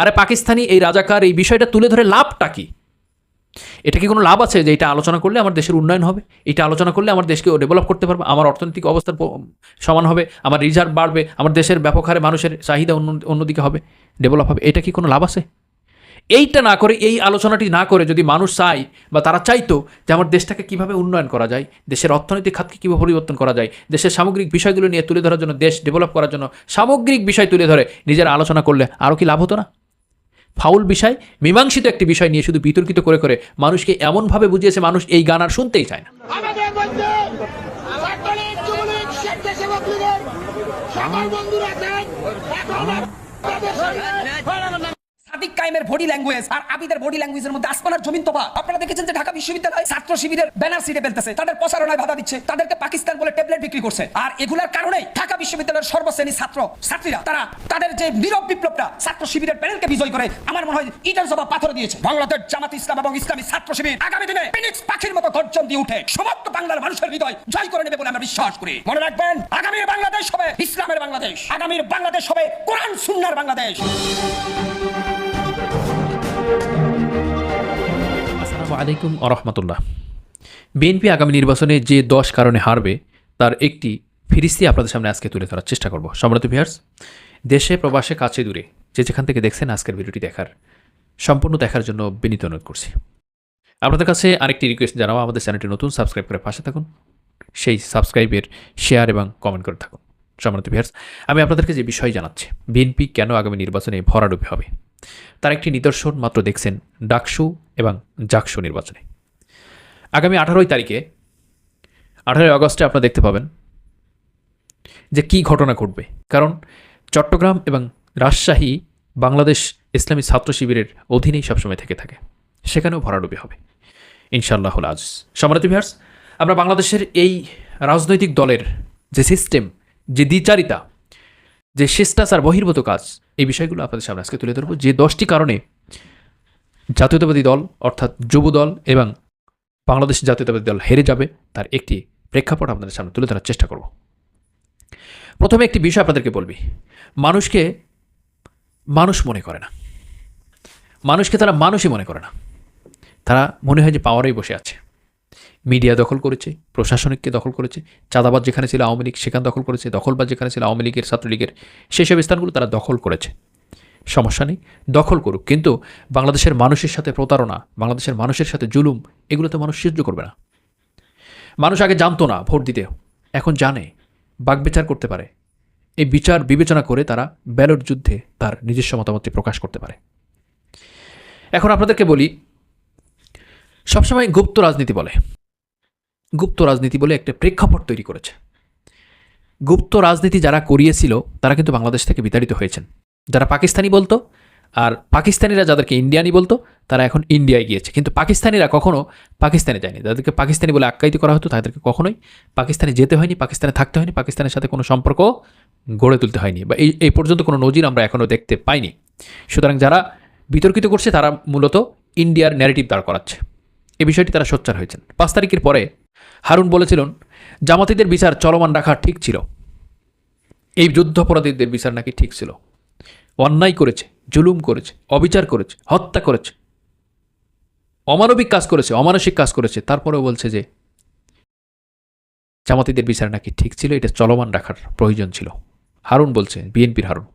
আরে পাকিস্তানি এই রাজাকার এই বিষয়টা তুলে ধরে লাভটা কি? এটা কি কোনো লাভ আছে যে এটা আলোচনা করলে আমার দেশের উন্নয়ন হবে? এটা আলোচনা করলে আমার দেশকে ডেভেলপ করতে পারবে, আমার অর্থনৈতিক অবস্থার সমান হবে, আমার রিজার্ভ বাড়বে, আমার দেশের ব্যাপক হারে মানুষের চাহিদা অন্য, অন্যদিকে হবে ডেভেলপ হবে, এটা কি কোনো লাভ আছে? এইটা না করে, এই আলোচনাটি না করে যদি মানুষ চায় বা তারা চাইতো যে আমার দেশটাকে কীভাবে উন্নয়ন করা যায়, দেশের অর্থনৈতিক খাতকে কীভাবে পরিবর্তন করা যায়, দেশের সামগ্রিক বিষয়গুলো নিয়ে তুলে ধরার জন্য, দেশ ডেভেলপ করার জন্য, সামগ্রিক বিষয় তুলে ধরে নিজের আলোচনা করলে আরও কি লাভ হতো না? ফাউল বিষয় মীমাংসিত একটি বিষয় নিয়ে শুধু বিতর্কিত করে করে মানুষকে এমনভাবে বুঝিয়েছে মানুষ এই গান আর শুনতেই চায় না। বন্ধুরা কায়েমের বডি ল্যাঙ্গুয়েজ আর আবিদের বডি ল্যাঙ্গুয়েজের মধ্যে আসমানের জমিন তোবা। আপনারা দেখেছেন যে ঢাকা বিশ্ববিদ্যালয় ছাত্র শিবিরের ব্যানার সিটে ফেলতেছে। তাদের প্রচারণায় বাধা দিচ্ছে। তাদেরকে পাকিস্তান বলে ট্যাবলেট বিক্রি করছে। আর এগুলার কারণেই ঢাকা বিশ্ববিদ্যালয়ের সর্বশ্রেণী ছাত্র ছাত্রীরা, তারা তাদের যে নীরব বিপ্লবটা ছাত্র শিবিরের প্যানেলকে বিজয় করে, আমার মনে হয় ইটার জবাব পাথর দিয়েছে। বাংলাদেশ জামাত ইসলাম এবং ইসলামী ছাত্র শিবির আগামী দিনে ফিনিক্স পাখির মতো গর্জন দিয়ে উঠে, সমস্ত বাংলার মানুষের হৃদয় জয় করে নেবে বলে আমরা বিশ্বাস করি। মনে রাখবেন আগামী বাংলাদেশ হবে ইসলামের বাংলাদেশ। আগামীর বাংলাদেশ হবে কোরআন সুন্নার বাংলাদেশ। আসসালামু আলাইকুম আরহামতুল্লাহ বিএনপি আগামী নির্বাচনে যে দশ কারণে হারবে, তার একটি ফিরিস্তি আপনাদের সামনে আজকে তুলে ধরার চেষ্টা করব। সম্রাট ভিয়ার্স দেশে, প্রবাসে, কাছে, দূরে যে যেখান থেকে দেখছেন আজকের ভিডিওটি দেখার, সম্পূর্ণ দেখার জন্য বিনীত অনুরোধ করছি। আপনাদের কাছে আরেকটি রিকোয়েস্ট জানাব, আমাদের চ্যানেলটি নতুন সাবস্ক্রাইব করে পাশে থাকুন, সেই সাবস্ক্রাইবের শেয়ার এবং কমেন্ট করে থাকুন। সম্মানিত ভিয়ার্স আমি আপনাদেরকে যে বিষয় জানাচ্ছি, বিএনপি কেন আগামী নির্বাচনে ভরাডুবি হবে? তার একটি নিদর্শন মাত্র দেখছেন ডাকসু এবং জাকসু নির্বাচনে। আগামী আঠারোই তারিখে, আঠারোই আগস্টে আপনারা দেখতে পাবেন যে কি ঘটনা ঘটবে। কারণ চট্টগ্রাম এবং রাজশাহী বাংলাদেশ ইসলামী ছাত্র শিবিরের অধীনেই সবসময় থেকে থাকে। সেখানেও ভরাডুবি হবে। ইনশাআল্লাহ আজ সম্মানিত ভিহার্স আমরা বাংলাদেশের এই রাজনৈতিক দলের যে সিস্টেম, যে দ্বিচারিতা যে শিষ্টাচার, বহির্ভূত কাজ, এই বিষয়গুলো আপনাদের সামনে আজকে তুলে ধরবো। যে দশটি কারণে জাতীয়তাবাদী দল, অর্থাৎ যুব দল এবং বাংলাদেশ জাতীয়তাবাদী দল হেরে যাবে, তার একটি প্রেক্ষাপট আপনাদের সামনে তুলে ধরার চেষ্টা করব। প্রথমে একটি বিষয় আপনাদেরকে বলবি। মানুষকে মানুষ মনে করে না। মানুষকে তারা মানুষই মনে করে না। তারা মনে হয় যে পাওয়ারেই বসে আছে। মিডিয়া দখল করেছে প্রশাসনিককে দখল করেছে চাঁদাবাদ যেখানে ছিল আওয়ামী লীগ সেখানে দখল করেছে দখলবাদ যেখানে ছিল আওয়ামী লীগের, ছাত্রলীগের, সেসব স্থানগুলো তারা দখল করেছে। সমস্যা নেই, দখল করুক। কিন্তু বাংলাদেশের মানুষের সাথে প্রতারণা, বাংলাদেশের মানুষের সাথে জুলুম, এগুলো তো মানুষ সহ্য করবে না। মানুষ আগে জানতো না ভোট দিতে, এখন জানে বাগবিচার করতে পারে। এই বিচার বিবেচনা করে তারা ব্যালট যুদ্ধে তার নিজস্ব মতামতটি প্রকাশ করতে পারে। এখন আপনাদেরকে বলি, সবসময় গুপ্ত রাজনীতি বলে। গুপ্ত রাজনীতি বলে একটা প্রেক্ষাপট তৈরি করেছে। গুপ্ত রাজনীতি যারা করিয়েছিল, তারা কিন্তু বাংলাদেশ থেকে বিতাড়িত হয়েছেন। যারা পাকিস্তানি বলতো আর পাকিস্তানিরা যাদেরকে ইন্ডিয়ানি বলতো, তারা এখন ইন্ডিয়ায় গিয়েছে। কিন্তু পাকিস্তানিরা কখনো পাকিস্তানে যায়নি। যাদেরকে পাকিস্তানি বলে আখ্যায়িত করা হতো, তাদেরকে কখনোই পাকিস্তানে যেতে হয়নি, পাকিস্তানে থাকতে হয়নি, পাকিস্তানের সাথে কোনো সম্পর্ক গড়ে তুলতে হয়নি বা এই এই পর্যন্ত কোনো নজির আমরা এখনও দেখতে পাইনি। সুতরাং যারা বিতর্কিত করছে, তারা মূলত ইন্ডিয়ার ন্যারেটিভ দাঁড় করাচ্ছে। এই বিষয়টি তারা সোচ্চার হয়েছেন। পাঁচ তারিখের পরে হারুন বলেছিলেন, জামাতিদের বিচার চলমান রাখা ঠিক ছিল। এই যুদ্ধাপরাধীদের বিচার নাকি ঠিক ছিল। অন্যায় করেছে, জুলুম করেছে, অবিচার করেছে, হত্যা করেছে। অমানবিক কাজ করেছে, অমানসিক কাজ করেছে। তারপরেও বলছে যে, জামাতিদের বিচার নাকি ঠিক ছিল, এটা চলমান রাখার প্রয়োজন ছিল। হারুন বলছে, বিএনপির হারুন।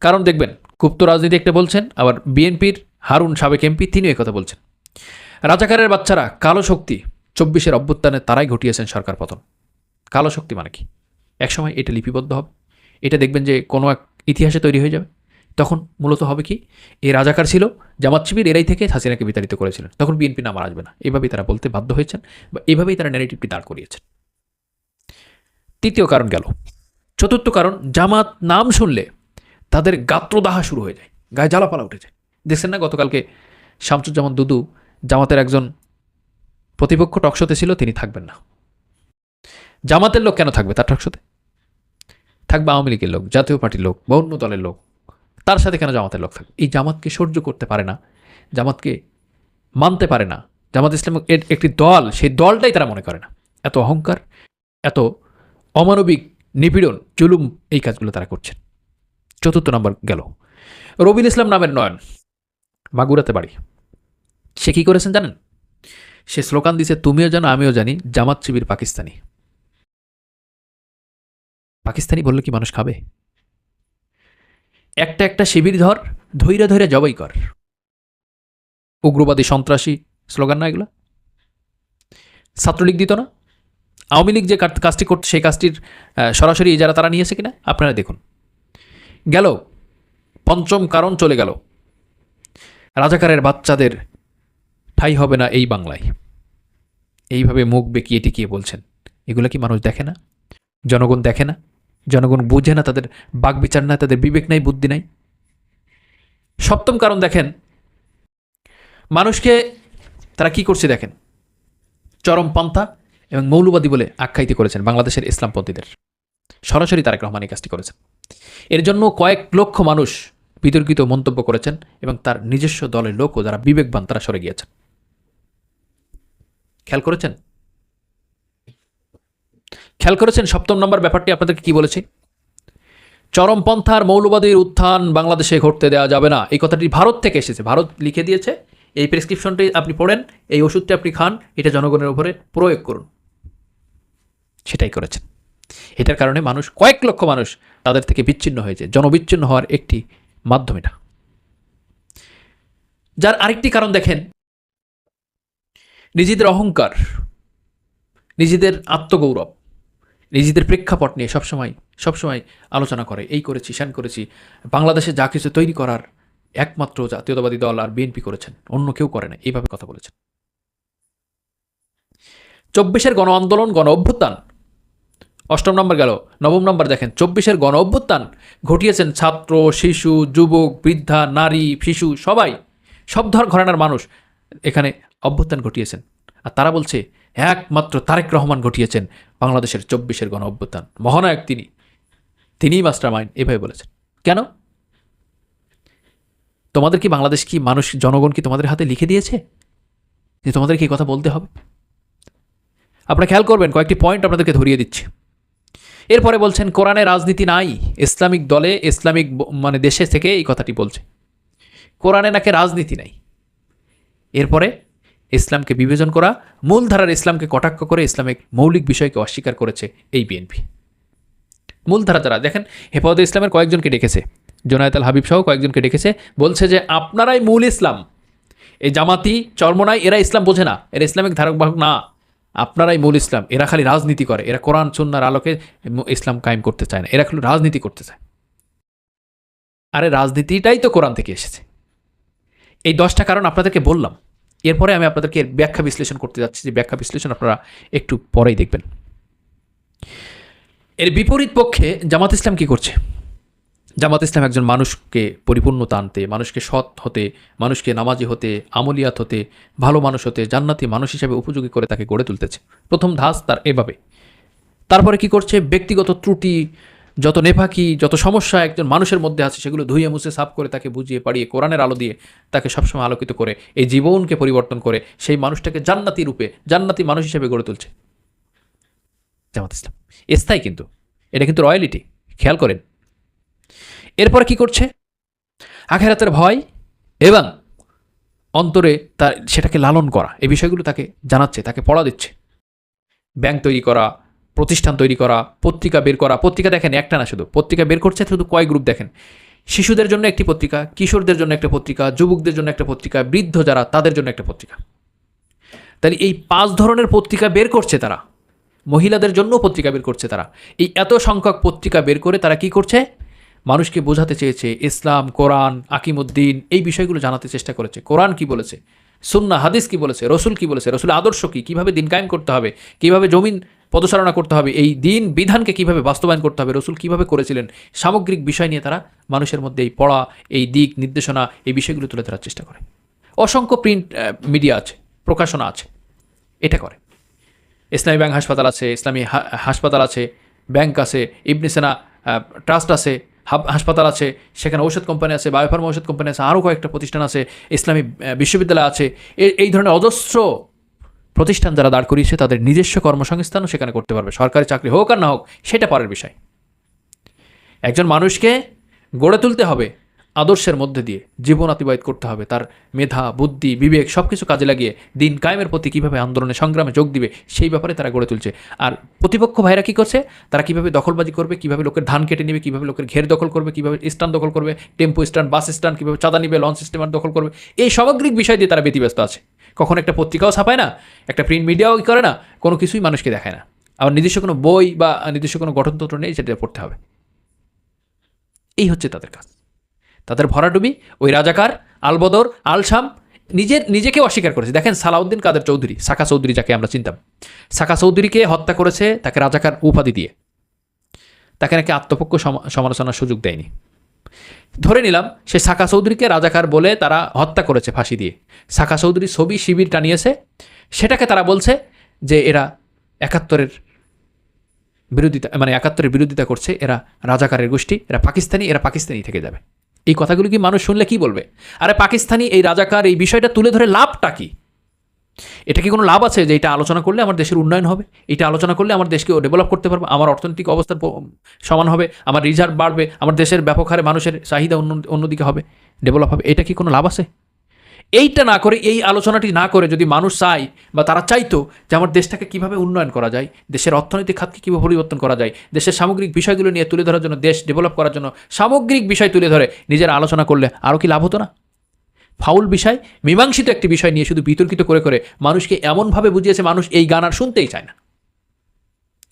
কারণ দেখবেন, গুপ্ত রাজনীতি একটা বলছেন, আবার বিএনপির হারুন সাবেক এমপি, তিনিও কথা বলছেন। রাজাকারের বাচ্চারা কালো শক্তি চব্বিশের অভ্যুত্থানে তারাই ঘটিয়েছেন সরকার পতন। কালো শক্তি মানে কি? একসময় এটা লিপিবদ্ধ হবে। এটা দেখবেন যে কোনো এক ইতিহাসে তৈরি হয়ে যাবে। তখন মূলত হবে কি? এই রাজাকার ছিল, জামাত শিবির এরাই থেকে হাসিনাকে বিতাড়িত করেছিলেন। তখন বিএনপি নামার আসবে না। এভাবেই তারা বলতে বাধ্য হয়েছেন বা এভাবেই তারা ন্যারেটিভটি দাঁড় করিয়েছেন। তৃতীয় কারণ গেল। চতুর্থ কারণ, জামাত নাম শুনলে তাদের গাত্রদাহা শুরু হয়ে যায়। গায়ে জ্বালাপালা উঠে যায়। দেখছেন না গতকালকে শামসুজ্জামান দুদু জামাতের একজন প্রতিপক্ষ টকশোতে ছিল, তিনি থাকবেন না। জামাতের লোক কেন থাকবে তার টকশোতে? থাকবে আওয়ামী লীগের লোক, জাতীয় পার্টির লোক বা অন্য দলের লোক। তার সাথে কেন জামাতের লোক থাকবে? এই জামাতকে সহ্য করতে পারে না, জামাতকে মানতে পারে না। জামাত ইসলাম এর একটি দল, সেই দলটাই তারা মনে করে না। এত অহংকার, এত অমানবিক নিপীড়ন, জুলুম এই কাজগুলো তারা করছেন। চতুর্থ নম্বর গেল। রবিল ইসলাম নামের নয়ন, মাগুরাতে বাড়ি। সে কী করেছেন জানেন? সে স্লোগান দিছে, তুমিও জানো, আমিও জানি, জামাত শিবির পাকিস্তানি। পাকিস্তানি বললে কি মানুষ খাবে? একটা একটা শিবির ধর ধৈরে ধৈরে জবাই কর। উগ্রবাদী সন্ত্রাসী স্লোগান না এগুলো? ছাত্রলীগ দিত না? আওয়ামী লীগ যে কাজটি করতো, সেই কাজটির সরাসরি যারা তারা নিয়েছে কিনা, আপনারা দেখুন। গেল, পঞ্চম কারণ চলে গেল। রাজাকারের বাচ্চাদের ঠাই হবে না এই বাংলায়। এইভাবে মুখ বেঁকিয়ে টিকিয়ে বলছেন। এগুলো কি মানুষ দেখে না? জনগণ দেখে না? জনগণ বুঝে না তাদের বাক বিচার নাই, তাদের বিবেক নাই, বুদ্ধি নাই? সপ্তম কারণ দেখেন, মানুষকে তারা কি করছে দেখেন? চরম চরমপন্থা এবং মৌলবাদী বলে আখ্যায়িত করেছেন বাংলাদেশের ইসলামপন্থীদের। সরাসরি তারেক রহমান এই কাজটি করেছেন। এর জন্য কয়েক লক্ষ মানুষ বিতর্কিত মন্তব্য করেছেন এবং তার নিজস্ব দলের লোকও যারা বিবেকবান তারা সরে গিয়েছেন। খেয়াল করেছেন? খেয়াল করেছেন? সপ্তম নম্বর ব্যাপারটি আপনাদেরকে কি বলেছি? চরমপন্থার মৌলবাদীর উত্থান বাংলাদেশে ঘটতে দেওয়া যাবে না। এই কথাটি ভারত থেকে এসেছে। ভারত লিখে দিয়েছে, এই প্রেসক্রিপশনটি আপনি পড়েন, এই ওষুধটি আপনি খান, এটা জনগণের উপরে প্রয়োগ করুন। সেটাই করেছেন। এটার কারণে মানুষ, কয়েক লক্ষ মানুষ তাদের থেকে বিচ্ছিন্ন হয়েছে। জনবিচ্ছিন্ন হওয়ার একটি মাধ্যম এটা। যার আরেকটি কারণ দেখেন নিজেদের অহংকার, নিজেদের আত্মগৌরব, নিজেদের প্রেক্ষাপট নিয়ে সবসময় সবসময় আলোচনা করে। এই করেছি শ্যান করেছি। বাংলাদেশে যা কিছু তৈরি করার একমাত্র জাতীয়তাবাদী দল আর বিএনপি করেছেন, অন্য কেউ করে না এইভাবে কথা বলেছেন। চব্বিশের গণ আন্দোলন, গণ অভ্যুত্থান। অষ্টম নম্বর গেল, নবম নম্বর দেখেন, চব্বিশের গণ অভ্যুত্থান ঘটিয়েছেন ছাত্র, শিশু, যুবক, বৃদ্ধা, নারী, শিশু, সবাই। সব ধর ঘরানার মানুষ এখানে অভ্যুত্থান ঘটিয়েছেন। আর তারা বলছে, একমাত্র তারেক রহমান ঘটিয়েছেন বাংলাদেশের চব্বিশের গণ অভ্যুত্থান। মহানায়ক তিনি, তিনিই মাস্টার মাইন্ড এভাবে বলেছেন। কেন? তোমাদের কি বাংলাদেশ কি মানুষ, জনগণ কি তোমাদের হাতে লিখে দিয়েছে? যে তোমাদেরকে এই কথা বলতে হবে? আপনারা খেয়াল করবেন, কয়েকটি পয়েন্ট আপনাদেরকে ধরিয়ে দিচ্ছি। এরপরে বলছেন, কোরআনে রাজনীতি নাই, ইসলামিক দলে, ইসলামিক মানে দেশে থেকে এই কথাটি বলছে। কোরআনে নাকি রাজনীতি নাই। এরপরে ইসলামকে বিবেচন করা, মূলধারার ইসলামকে কটাক্ষ করে ইসলামিক মৌলিক বিষয়কে অস্বীকার করেছে এই বিএনপি। মূলধারা যারা, দেখেন, হেফাজতে ইসলামের কয়েকজনকে ডেকেছে জোনায়েত আল হাবিব সহ কয়েকজনকে ডেকেছে, বলছে যে আপনারাই মূল ইসলাম। এই জামাতি চর্মনাই এরা ইসলাম বোঝে না, এরা ইসলামিক ধারক বাহক না। আপনারাই মূল ইসলাম, এরা খালি রাজনীতি করে, এরা কোরআন, সুন্নার আলোকে ইসলাম কায়েম করতে চায় না, এরা খালি রাজনীতি করতে চায়। আরে, রাজনীতিটাই তো কোরআন থেকে এসেছে। এই দশটা কারণ আপনাদেরকে বললাম এরপরে আমি আপনাদেরকে এর ব্যাখ্যা বিশ্লেষণ করতে যাচ্ছি। যে ব্যাখ্যা বিশ্লেষণ আপনারা একটু পরেই দেখবেন। এর বিপরীত পক্ষে জামাত ইসলাম কি করছে? জামাত ইসলাম একজন মানুষকে পরিপূর্ণতা আনতে মানুষকে সৎ হতে, মানুষকে নামাজি হতে, আমলিয়াত হতে, ভালো মানুষ হতে, জান্নাতি মানুষ হিসেবে উপযোগী করে তাকে গড়ে তুলতেছে। প্রথম ধাস তার এভাবে। তারপরে কি করছে? ব্যক্তিগত ত্রুটি যত নেফাকি, যত সমস্যা একজন মানুষের মধ্যে আছে, সেগুলো ধুয়ে মুছে সাফ করে তাকে বুঝিয়ে পাড়িয়ে কোরআনের আলো দিয়ে তাকে সবসময় আলোকিত করে, এই জীবনকে পরিবর্তন করে, সেই মানুষটাকে জান্নাতি রূপে, জান্নাতি মানুষ হিসেবে গড়ে তুলছে। জামাত ইসলাম, স্থায়ী কিন্তু, এটা কিন্তু রয়্যালিটি, খেয়াল করেন। এরপর কি করছে? আখেরাতের ভয় এবং অন্তরে তার, সেটাকে লালন করা, এই বিষয়গুলো তাকে জানাচ্ছে, তাকে পড়া দিচ্ছে। ব্যাংক তৈরি করা প্রতিষ্ঠান তৈরি করা, পত্রিকা বের করা। পত্রিকা দেখেন, একটা না শুধু। পত্রিকা বের করছে, শুধু কয় গ্রুপ দেখেন? শিশুদের জন্য একটি পত্রিকা, কিশোরদের জন্য একটা পত্রিকা, যুবকদের জন্য একটা পত্রিকা, বৃদ্ধ যারা, তাদের জন্য একটা পত্রিকা। তাহলে এই পাঁচ ধরনের পত্রিকা বের করছে তারা। মহিলাদের জন্য পত্রিকা বের করছে তারা। এই এত সংখ্যক পত্রিকা বের করে তারা কি করছে? মানুষকে বোঝাতে চেয়েছে, ইসলাম, কোরআন, আকিমুদ্দিন, এই বিষয়গুলো জানাতে চেষ্টা করেছে। কোরআন কি বলেছে? সুন্না হাদিস কি বলেছে? রসুল কি বলেছে? রসুল আদর্শ কি? কীভাবে দিন কায়েম করতে হবে? কীভাবে জমিন পদচারণা করতে হবে। এই দিন বিধানকে কীভাবে বাস্তবায়ন করতে হবে রসুল কীভাবে করেছিলেন সামগ্রিক বিষয় নিয়ে তারা মানুষের মধ্যে এই পড়া এই দিক নির্দেশনা এই বিষয়গুলো তুলে ধরার চেষ্টা করে। অসংখ্য প্রিন্ট মিডিয়া আছে প্রকাশনা আছে এটা করে। ইসলামী ব্যাংক হাসপাতাল আছে ইসলামী হাসপাতাল আছে ব্যাংক আছে ইবনে সেনা আহ, ট্রাস্ট আছে হাসপাতাল আছে সেখানে ঔষধ কোম্পানি আছে বায়োফার্মা ঔষধ কোম্পানি আছে আরও কয়েকটা প্রতিষ্ঠান আছে ইসলামী বিশ্ববিদ্যালয় আছে এই ধরনের অজস্র প্রতিষ্ঠান যারা দাঁড় করিয়েছে তাদের নিজস্ব কর্মসংস্থানও সেখানে করতে পারবে। সরকারি চাকরি হোক আর না হোক, সেটা পরের বিষয়। একজন মানুষকে গড়ে তুলতে হবে। আদর্শের মধ্যে দিয়ে জীবন অতিবাহিত করতে হবে। তার মেধা, বুদ্ধি, বিবেক সব কিছু কাজে লাগিয়ে দিন কায়েমের প্রতি কীভাবে আন্দোলনে সংগ্রামে যোগ দিবে সেই ব্যাপারে তারা গড়ে তুলছে। আর প্রতিপক্ষ ভাইরা কী করছে? তারা কীভাবে দখলবাজি করবে? কীভাবে লোকের ধান কেটে নেবে? কীভাবে লোকের ঘের দখল করবে? কীভাবে স্ট্যান্ড দখল করবে? টেম্পো স্ট্যান্ড বাস স্ট্যান্ড কীভাবে চাঁদা নিবে? লঞ্চ সিস্টেমার দখল করবে? এই সামগ্রিক বিষয় দিয়ে তারা ব্যতিব্যস্ত আছে। কখন একটা পত্রিকাও ছাপায় না, একটা প্রিন্ট মিডিয়াও করে না, কোনো কিছুই মানুষকে দেখায় না। আবার নিজস্ব কোনো বই বা নিজস্ব কোনো গঠনতন্ত্র নেই সেটা পড়তে হবে। এই হচ্ছে তাদের কাজ। তাদের ভরাডুবি, ওই রাজাকার, আলবদর আলশাম নিজের নিজেকে অস্বীকার করেছে। দেখেন সালাউদ্দিন কাদের চৌধুরী, সাকা চৌধুরী যাকে আমরা চিনতাম। সাকা চৌধুরীকে হত্যা করেছে তাকে রাজাকার উপাধি দিয়ে। তাকে নাকি আত্মপক্ষ সমা- সমালোচনার সুযোগ দেয়নি। ধরে নিলাম সে সাকা চৌধুরীকে রাজাকার বলে তারা হত্যা করেছে ফাঁসি দিয়ে। সাকা চৌধুরী ছবি শিবির টানিয়েছে। সেটাকে তারা বলছে যে এরা একাত্তরের বিরোধিতা মানে একাত্তরের বিরোধিতা করছে, এরা রাজাকারের গোষ্ঠী, এরা পাকিস্তানি এরা পাকিস্তানি থেকে যাবে। এই কথাগুলো কি মানুষ শুনলে কি বলবে? আরে পাকিস্তানি এই রাজাকার, এই বিষয়টা তুলে ধরে লাভটা কি? এটা কি কোনো লাভ আছে যে এটা আলোচনা করলে আমার দেশের উন্নয়ন হবে? এটা আলোচনা করলে আমার দেশকে ডেভেলপ করতে পারব? আমার অর্থনৈতিক অবস্থার সমান হবে? আমার রিজার্ভ বাড়বে? আমার দেশের ব্যাপক হারে মানুষের চাহিদা অন্য, অন্যদিকে হবে? ডেভেলপ হবে? এটা কি কোনো লাভ আছে? এইটা না করে, এই আলোচনাটি না করে যদি মানুষ চায় বা তারা চাইতো যে আমার দেশটাকে কীভাবে উন্নয়ন করা যায়, দেশের অর্থনৈতিক খাতকে কীভাবে পরিবর্তন করা যায়, দেশের সামগ্রিক বিষয়গুলো নিয়ে তুলে ধরার জন্য, দেশ ডেভেলপ করার জন্য সামগ্রিক বিষয় তুলে ধরে নিজের আলোচনা করলে আরও কি লাভ হতো না? ফাউল বিষয়, মীমাংসিত একটি বিষয় নিয়ে শুধু বিতর্কিত করে করে মানুষকে এমনভাবে বুঝিয়েছে মানুষ এই গান আর শুনতেই চায় না।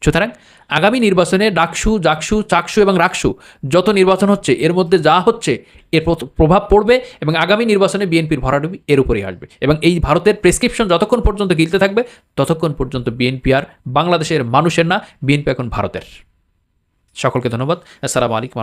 সুতরাং আগামী নির্বাচনে ডাকসু, জাকসু, চাকসু এবং রাকসু যত নির্বাচন হচ্ছে, এর মধ্যে যা হচ্ছে, এর প্রভাব পড়বে এবং আগামী নির্বাচনে বিএনপির ভরাডুবি এর উপরেই আসবে এবং এই ভারতের প্রেসক্রিপশন যতক্ষণ পর্যন্ত গিলতে থাকবে, ততক্ষণ পর্যন্ত বিএনপি আর বাংলাদেশের মানুষের না, বিএনপি এখন ভারতের। সকলকে ধন্যবাদ। আসসালামু আলাইকুম